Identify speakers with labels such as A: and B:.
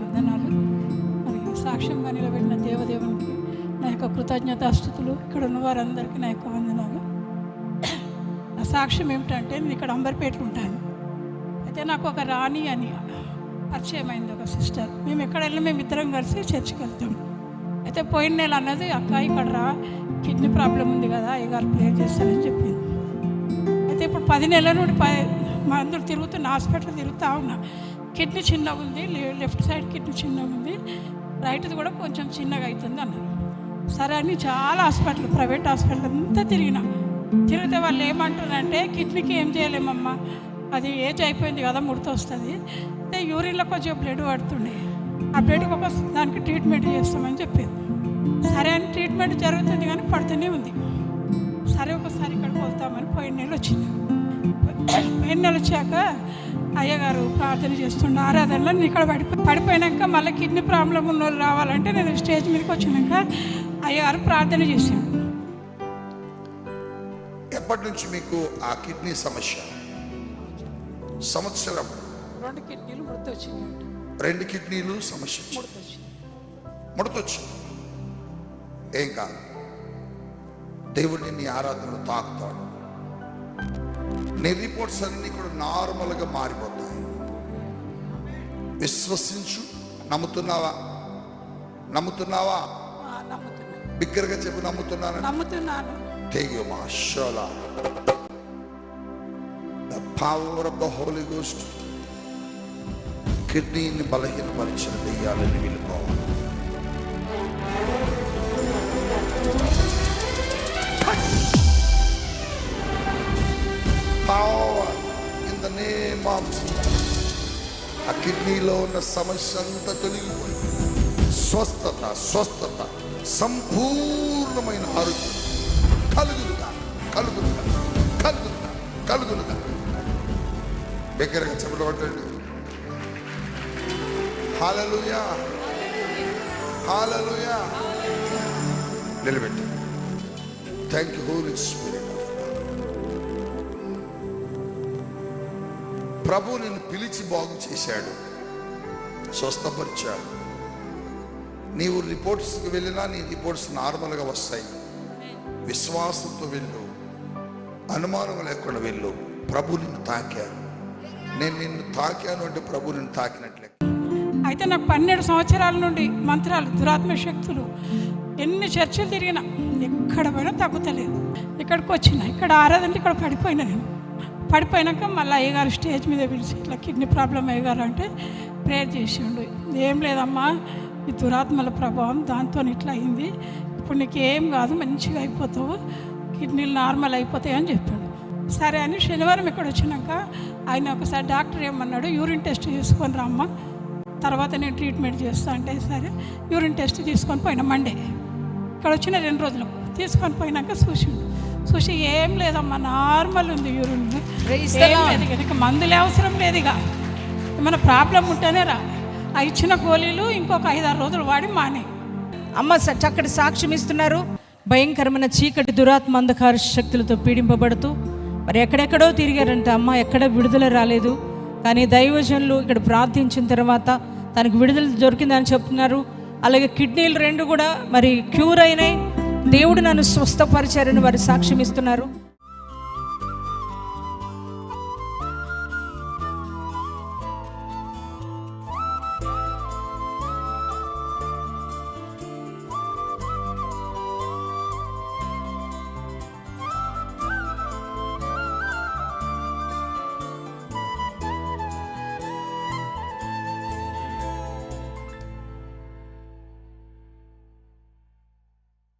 A: వందనాలు. మరి సాక్ష్యంగా నిలబెట్టిన దేవదేవునికి నా యొక్క కృతజ్ఞత కృతజ్ఞతాస్థుతులు ఇక్కడ ఉన్న వారందరికీ నా యొక్క వందనాలు. నా సాక్ష్యం ఏమిటంటే నేను ఇక్కడ అంబర్పేట ఉంటాను. అయితే నాకు ఒక రాణి అని పరిచయం అయింది ఒక సిస్టర్. మేము ఎక్కడ వెళ్ళినా మేము ఇద్దరం కలిసి చర్చికి వెళ్తాం. అయితే పోయిన నెల అన్నది అక్క ఇక్కడ రా కిడ్నీ ప్రాబ్లం ఉంది కదా అయ్యగారు ప్రేర్ చేస్తారని చెప్పింది. అయితే ఇప్పుడు పది నెలల నుండి పది మందులు తిరుగుతున్న హాస్పిటల్ తిరుగుతూ ఉన్నా. కిడ్నీ చిన్నగా ఉంది లే- లెఫ్ట్ సైడ్ కిడ్నీ చిన్నగా ఉంది రైట్ది కూడా కొంచెం చిన్నగా అవుతుంది అన్నారు. సరే అని చాలా హాస్పిటల్ ప్రైవేట్ హాస్పిటల్ అంతా తిరిగిన. తిరిగితే వాళ్ళు ఏమంటారంటే కిడ్నీకి ఏం చేయలేమమ్మా అది ఏజ్ అయిపోయింది కదా ముడత వస్తుంది. అయితే యూరిన్లో కొంచెం బ్లడ్ పడుతుండే. ఆ బ్లడ్ ఒక దానికి ట్రీట్మెంట్ చేస్తామని చెప్పారు. సరే అని ట్రీట్మెంట్ జరుగుతుంది కానీ పడుతూనే ఉంది. సరే ఒకసారి ఇక్కడికి వెళ్తామని పోయిన నెల వచ్చింది. పోయిన నెల వచ్చాక అయ్యగారు ప్రార్థన చేస్తుండే ఆరాధనలో నేను ఇక్కడ పడిపో పడిపోయినాక మళ్ళీ కిడ్నీ ప్రాబ్లం ఉన్న వాళ్ళు రావాలంటే నేను స్టేజ్ మీదకి వచ్చినాక అయ్యగారు ప్రార్థన చేశాను
B: ఎప్పటి నుంచి మీకు ఆ కిడ్నీ సమస్య? సంవత్సరం.
A: రెండు కిడ్నీలు ముడత వచ్చింది
B: రెండు కిడ్నీలు సమస్య ముడతొచ్చింది. ఏం కాదు. దేవుడిని నీ ఆరాధనలు తాకుతాడు. నీ రిపోర్ట్స్ అన్ని కూడా నార్మల్గా మారిపోతాయి. విశ్వసించు. నమ్ముతున్నావా? నమ్ముతున్నావా? బిగ్గరగా చెప్పు నమ్ముతున్నాను.
A: నమ్ముతున్నాను
B: Ghost. కిడ్నీని బలహీనపరిచిన దెయ్యాలని వెళ్ళిపోవాలి the name ఆ కిడ్నీలో ఉన్న సమస్య అంతా తొలగిపోయింది స్వస్థత స్వస్థత సంపూర్ణమైన ఆరోగ్యం. కలుగులుగా కలుగులుగా కలుగులుగా కలుగులుగా దగ్గరగా చెప్పబడండి హాలలుయా. హాలలుయా. నిలబెట్టి. థ్యాంక్ యూ హోలీ స్పిరిట్ ప్రభు నిన్ను పిలిచి బాగు చేశాడు. స్వస్థపరిచాడు. నీవు రిపోర్ట్స్కి వెళ్ళినా నీ రిపోర్ట్స్ నార్మల్గా వస్తాయి. విశ్వాసంతో వెళ్ళు. అనుమానం లేకుండా వెళ్ళు. ప్రభు నిన్ను తాకాను నేను నిన్ను తాకాను అంటే ప్రభు నిన్ను తాకినట్లే.
A: అయితే నాకు పన్నెండు సంవత్సరాల నుండి మంత్రాలు దురాత్మ శక్తులు ఎన్ని చర్చలు తిరిగినా ఎక్కడ పోయినా తగ్గుతలేదు. ఇక్కడికి వచ్చిన ఇక్కడ ఆరాధన ఇక్కడ పడిపోయినా నేను. పడిపోయినాక మళ్ళీ అయ్యగారు స్టేజ్ మీద పిలిచి ఇట్లా కిడ్నీ ప్రాబ్లం అయ్యగారు అంటే ప్రేయర్ చేసిండు. ఏం లేదమ్మా ఈ దురాత్మల ప్రభావం దాంతో ఇట్లా అయింది. ఇప్పుడు నీకు ఏం కాదు మంచిగా అయిపోతావు కిడ్నీలు నార్మల్ అయిపోతాయి అని చెప్పాడు. సరే అని శనివారం ఇక్కడ వచ్చినాక ఆయన ఒకసారి డాక్టర్ ఏమన్నాడు యూరిన్ టెస్ట్ చేసుకొని రామ్మ తర్వాత నేను ట్రీట్మెంట్ చేస్తా అంటే సరే యూరిన్ టెస్ట్ తీసుకొని పోయినా మండే. ఇక్కడ వచ్చిన రెండు రోజులకు తీసుకొని పోయినాక చూసిండు. చూసి ఏం లేదమ్మా నార్మల్ ఉంది యూరిన్ లేదు మందులే అవసరం లేదు ఇక. ఏమైనా ప్రాబ్లం ఉంటేనే రా. ఆ ఇచ్చిన గోళీలు ఇంకొక ఐదారు రోజులు వాడి మానే.
C: అమ్మ చక్కటి సాక్ష్యం ఇస్తున్నారు. భయంకరమైన చీకటి దురాత్మ అంధకార శక్తులతో పీడింపబడుతూ మరి ఎక్కడెక్కడో తిరిగారంట అమ్మ ఎక్కడ విడుదల రాలేదు. కానీ దైవజనులు ఇక్కడ ప్రార్థించిన తర్వాత తనకు విడుదల దొరికిందని చెప్తున్నారు. అలాగే కిడ్నీలు రెండు కూడా మరి క్యూర్ అయినాయి. దేవుడు నన్ను స్వస్థపరిచారని వారు సాక్ష్యం ఇస్తున్నారు